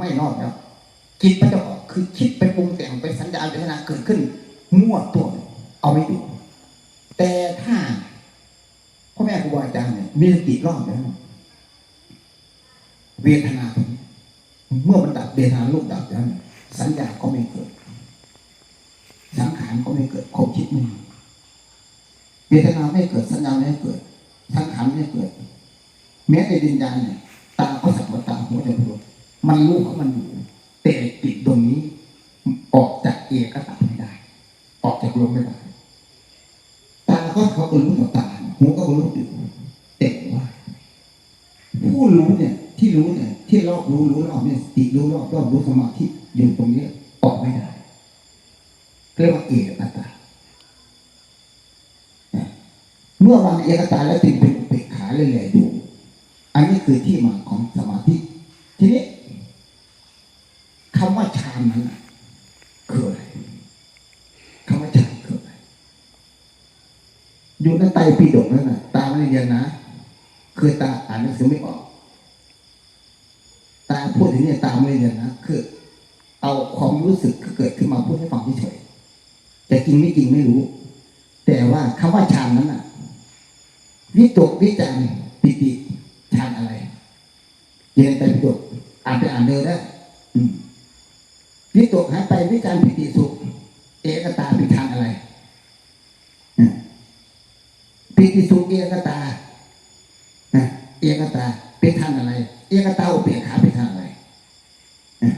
ไม่รอดแล้วคิดไปจะออกคือคิดไปปรุงแต่งไปสัญญาเวทนาเกิดขึ้น มั่วตัวเอาไม่อยู่แต่ถ้าพ่อแม่ครูบาอาจารย์เนี่ยมีสติรอบแล้วเวทนาเมื่อมันดับเวทนาลูกดับแล้วสัญญาก็ไม่เกิด สังขารก็ไม่เกิดความคิดไม่มีเวทนาไม่เกิดสัญญาไม่เกิดสังขารไม่เกิด แม้ในดินญาณเนี่ยตาก็สักว่าตาหัวใจรู้ มันรู้ของมันอยู่แต่ติดตรงนี้ ออกจากเอกตัไม่ได้ ออกจากลมไม่ได้ตาก็เขาก็รู้ต่อตาหูก็รู้อยู่แต่ว่า ผู้รู้เนี่ย ที่รู้เนี่ย ที่รอบรู้รู้รอบเนี่ยสติรู้รอบรอบรู้สมาธิอยู่ตรงนี้ออกไม่ได้เรียกว่าเอกตาเมื่อวางเอกตาแล้วจึงเป็นเบกขาเรื่อยๆอยู่อันนี้คือที่มาของสมาธิทีนี้ คำว่าฌานนั้นน่ะคืออะไรคำว่าฌานคืออะไรอยู่ในไตปิฎกนั่นน่ะ ตาไม่เรียนนะคือตาอ่านหนังสือไม่ออก ตาพูดถึงเนี่ยตาไม่เรียนนะคือ เอาความรู้สึกที่เกิดขึ้นมาพูดให้ฟังเฉยแต่จริงไม่จริงไม่รู้ แต่ว่าคำว่าฌานนั้นน่ะวิตกวิจารณ์ปิติฌานอะไรเรียนไปปิฎกอ่านไปอ่านเดินได้ อืม วิตกหายไปวิจารณ์ปิติสุข เอกตาเป็นฌานอะไรปิติสุขเอกตาเอกตาเป็นฌานอะไร เอกตาอุเบกขาเป็นฌานอะไรอืม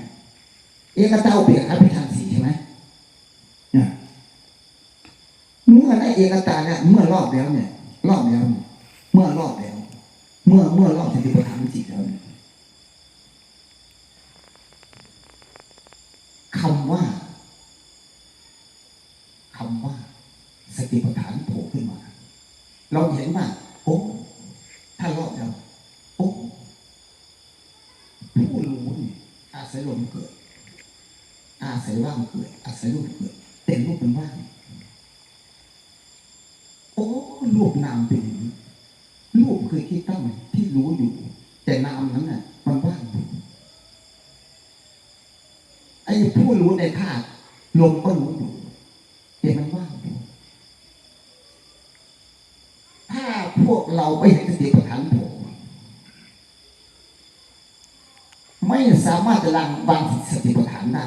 เอกตาอุเบกขาเป็นฌานสี่ใช่ไหมเมื่อได้เอกตาเนี่ยเมื่อรอบแล้วเนี่ยรอบแล้วเนี่ยเมื่อรอบแล้ว เมื่อเมื่อรอบสติปัฏฐานจิตแล้วเนี่ย คำว่าคำว่าสติปัฏฐานโผล่ขึ้นมา เราเห็นว่าโอ้ถ้ารอบแล้วโอ้ผู้รู้เนี่ยอาศัยลมเกิด อาศัยว่างเกิด อาศัยรูปเกิดแต่รูปเป็นว่างโอ้รูปนามเป็นอย่างนี้รูปคือที่ตั้งที่รู้อยู่ แต่นามนั้นน่ะ มันว่างอยู่ ไอ้ผู้รู้ในธาตุลมก็รู้อยู่แต่มันว่างอยู่ถ้าพวกเราไม่เห็นสติปัฏฐานผล่ไม่สามารถจะลังวางสติปัฏฐานได้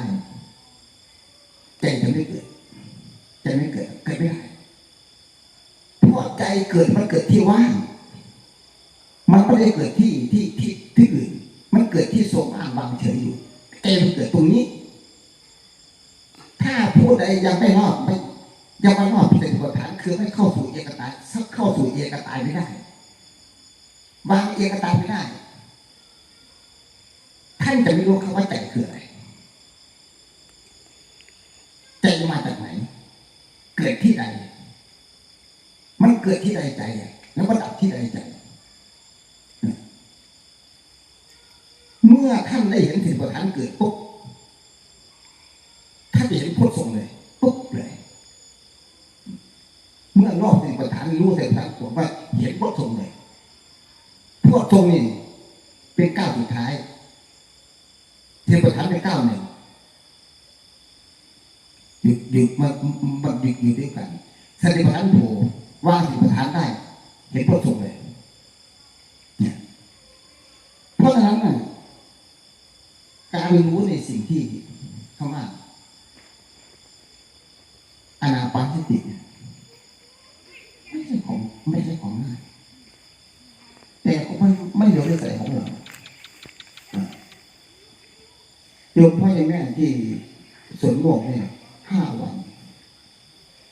ใจจะไม่เกิดใจไม่เกิดเกิดไม่ได้เพราะใจเกิดมันเกิดที่ว่างมันไม่ได้เกิดที่ที่ที่ที่อื่นมันเกิดที่ทรงอ้างวางเฉยอยู่ใจมันเกิดตรงนี้ ดยังไม่รอดไม่ยังไม่รอดเป็นตัวฐานคือไม่เข้าสู่เอกตายสักเข้าสู่เอกตายไม่ได้วางเอกตายไม่ได้ ท่านจะไม่รู้คำว่าใจคืออะไรใจมาจากไหน เกิดที่ใดมันเกิดที่ใดใจแล้วมันดับที่ใดใจเมื่อท่านได้เห็นสิ่งประธานเกิดปุ๊บท่านจะเห็นโพชฌงค์เลยปุ๊บเลย เมื่อรอบสิ่งประธานรู้สิ่งประธานผมว่าเห็นโพชฌงค์เลย โพชฌงนี่เป็นก้าวสุดท้ายสิ่งประธานเป็นก้าวหนึ่งหยุดหยุดมามันหยุดอยู่ด้วยกันสติปัฏฐานโผล่วางสติปัฏฐานได้ เห็นพระสงฆ์เลยเนี่ยเพราะฉะนั้นการรู้ในสิ่งที่คำว่าอนาปานสติเนี่ยไม่ใช่ของไม่ใช่ของง่ายแต่ก็ไม่ไม่เหลือเลยใส่ของเราอะ โยมพ่อยังแม่ที่สวนโมกเนี่ยห้าวัน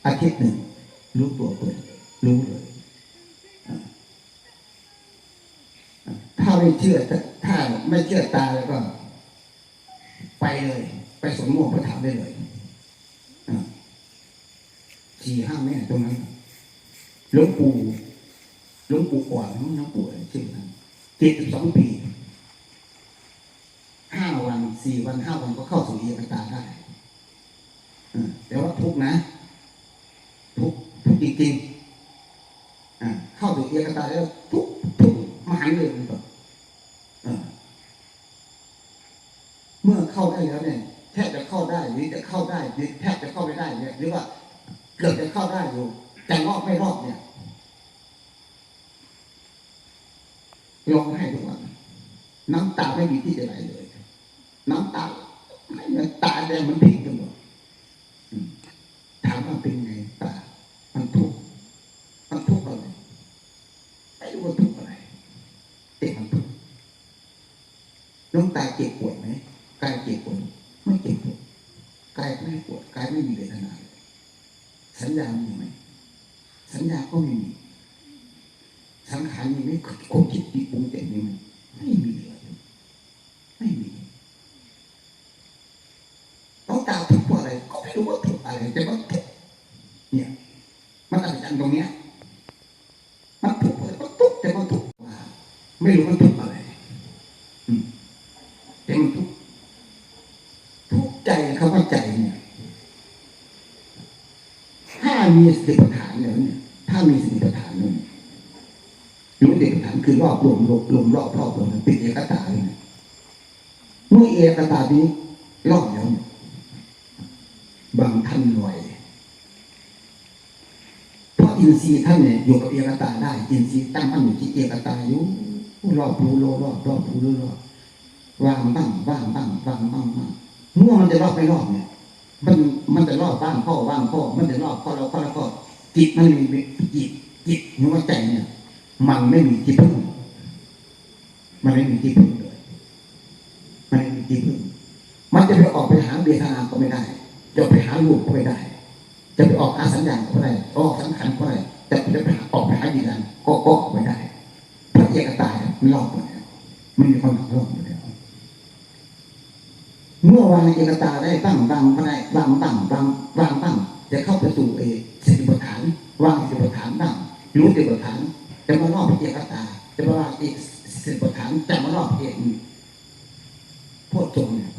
อาทิตย์หนึ่ง รู้ตัวเปิดรู้เลยถ้าไม่เชื่อถ้าไม่เชื่อตาแล้วก็ ไปเลย ไปสวนโมกไปถามได้เลยสี่ห้าแม่ตรงนั้นหลวงปู่หลวงปู่ก่อนหลวงปู่อะไรชื่อนั้นเจ็ดสิบสองปีห้า วันสี่วันห้าวันก็เข้าสู่เอกตาได้แต่ว่าทุกนะ ทุกทุกจริงๆเข้าสู่เอกตาแล้วทุกทุกมหันเลยมันก็เมื่อเข้าได้แล้วเนี่ยแทบจะเข้าได้หรือจะเข้าได้หรือแทบจะเข้าไม่ได้เนี่ยหรือว่าเกือบจะเข้าได้อยู่แต่รอบไม่รอบเนี่ยร้องให้ทุกวันน้ำตาไม่มีที่จะไหลเลย น้ำตาไม่เหมือนตาแดงมันพริกกันหมดถามว่าเป็นไงตา มันทุกข์มันทุกข์อะไรไม่รู้ว่าทุกข์อะไรแต่มันทุกข์น้องตาเจ็บปวดไหมกายเจ็บปวดไม่เจ็บปวดกายไม่ปวดกายไม่มีเวทนาสัญญามีไหมสัญญาก็ไม่มีสังขารมีไหมความคิดที่ปรุงแต่งมีไหมไม่มีเลยไม่มีน้องตาทุกข์เพราะอะไร ก็ไม่รู้ว่าทุกข์อะไรแต่ว่าทุกข์เนี่ย มันอัศจรรย์ตรงเนี้ย มันทุกข์เลยมันทุกข์แต่มันทุกข์ว่า ไม่รู้มันทุกข์อะไรอืมแต่มันทุกข์ทุกใจคำว่าใจเนี่ย ถ้ามีสติปัฏฐานแล้วเนี่ย ถ้ามีสติปัฏฐานเนี่ยรู้สติปัฏฐานคือรอบรวมรวมรวมรอบรอบรวมเป็นเอกตาเลยนะเมื่อเอกตานี้รอบแล้วเนี่ยบางท่านหน่วยเพราะอินทรีย์ท่านเนี่ยอยู่กับเอกตาได้ อินทรีย์ตั้งมั่นอยู่ที่เอกตาอยู่ รอบรู้รอบรอบรอบรู้รอบวางบ้างว่างบ้างวางบ้างบ้างเมื่อมันจะรอบไม่รอบเนี่ย มันมันจะรอบบ้างข้อว่างข้อมันจะรอบข้อเราข้อแล้วก็จิตมันมีจิตจิตหัวใจเนี่ย มันไม่มีที่พึ่งมันไม่มีที่พึ่งเลยมันไม่มีที่พึ่งมันจะไปออกไปหาเบทนาก็ไม่ได้ จะไปหาลูกก็ไม่ได้ จะไปออกหาสัญญาณก็ไม่ได้ออกสังขารก็ไม่ได้จะจะไปหาออกไปหาดีนันก็ก็ รอบหมดแล้วมันมีความหมายรอบหมดแล้วเมื่อวางเอกตาได้ตั้งวางก็ได้วางตั้งวางวางตั้งจะเข้าไปสู่เอสติปัฏฐานวางสติปัฏฐานตั้งรู้สติปัฏฐานจะมารอบเอกตาจะมารอบอีกสติปัฏฐานจะมารอบเอกพวกจงเนี่ย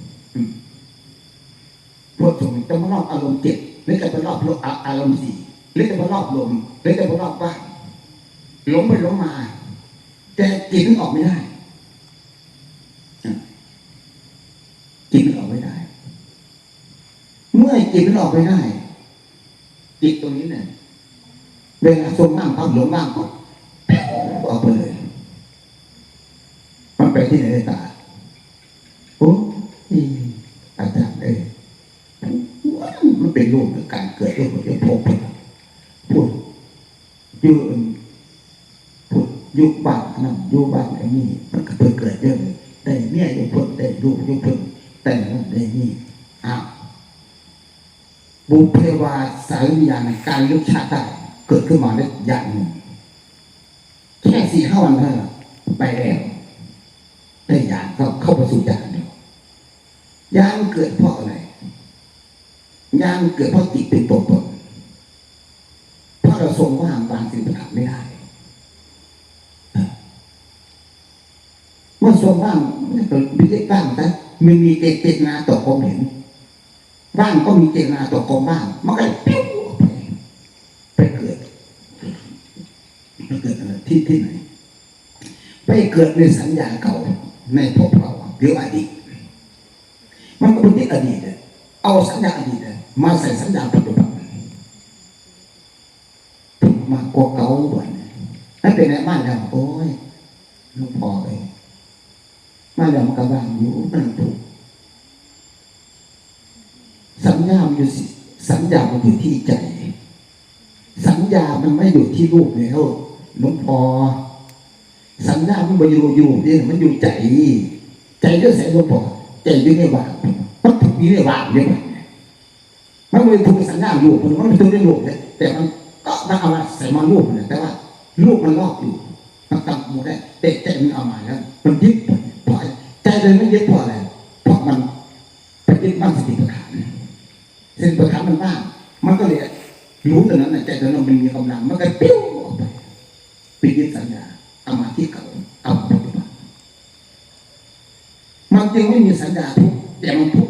พวกจงจะมารอบอารมณ์เจ็ดหรือจะมารอบอารมณ์สี่หรือจะมารอบลมหรือจะมารอบว่างหลงไปหลงมา แต่จิตมันออกไม่ได้จิตมันออกไม่ได้ เมื่อจิตมันออกไม่ได้ จิตตรงนี้เนี่ยเวลาทรงนั่งปั๊บหลงว่างก็แป๊วออกไปเลย มันไปที่ไหนได้ตาโอ้ยอาจารย์เอ้ยมันเป็นรูปขอการเกิดรูปของพบพูดยืนพู ยุคบ้านนั่นยุคบ้านไอ้นี่มันก็เกิดเกิดเยอะเลยได้เมียยุคพ้นได้ลูกยุคพ้นแต่ละได้นี่อ้าวบุพเพวาสายวิญญาณการลุกชาติเกิดขึ้นมาได้อย่างหนึ่งแค่สี่ห้าวันเท่านั้นไปแล้วได้ยานก็เข้าไปสู่ยานเดียวยานเกิดเพราะอะไรยานเกิดเพราะจิตเป็นตัวตนเพราะเราทรงว่างบางสิ่งประทับไม่ได้ เมื่อทรงว่างมันก็ไม่ได้ว่างแต่มันมีเจตนาต่อความเห็นบ้างก็มีเจตนาต่อความบ้างมันก็เลยปิ้วไปไปเกิดไปเกิดอะไรที่ที่ไหน ไปเกิดในสัญญาเก่าในภพเราหรืออดีตมันก็เป็นที่อดีตเลยเอาสัญญาอดีตเลยมาใส่สัญญาปัจจุบันมากกว่าเก่าบ่อยนั่นเป็นไงบ้านแล้วโอ้ยหลูกพ่อเลย มาแล้วมันก็ว่างอยู่มันถูกสัญญามันอยู่สัญญามันอยู่ที่ใจ สัญญามันไม่อยู่ที่รูปแล้วหลวงพ่อสัญญามันไม่อยู่อยู่เนี่ยมันอยู่ใจ ใจก็ใส่หลวงพ่อใจอยู่ในว่างมันถูกอยู่ในว่างเนี่ยมันไม่ถูกสัญญาอยู่มันไม่ถูกในรูปเลยแต่มันก็มันเอามาใส่มารูปเนี่ยแต่ว่ารูปมันลอกอยู่มันตั้งหมดได้แต่ใจมันเอามาแล้วมันยึด เพราะใจเลยไม่ยึดเพราะอะไรเพราะมันไปยึดมั่นสติปัฏฐานสติปัฏฐานมันบ้างมันก็เลยรู้ตรงนั้นใจตรงนั้นมันมีกำลัง มันก็ปิ้วออกไปไปยึดสัญญาเอามาที่เก่าเอามาปฏิบัติมันจึงไม่มีสัญญาทุกแต่มันทุก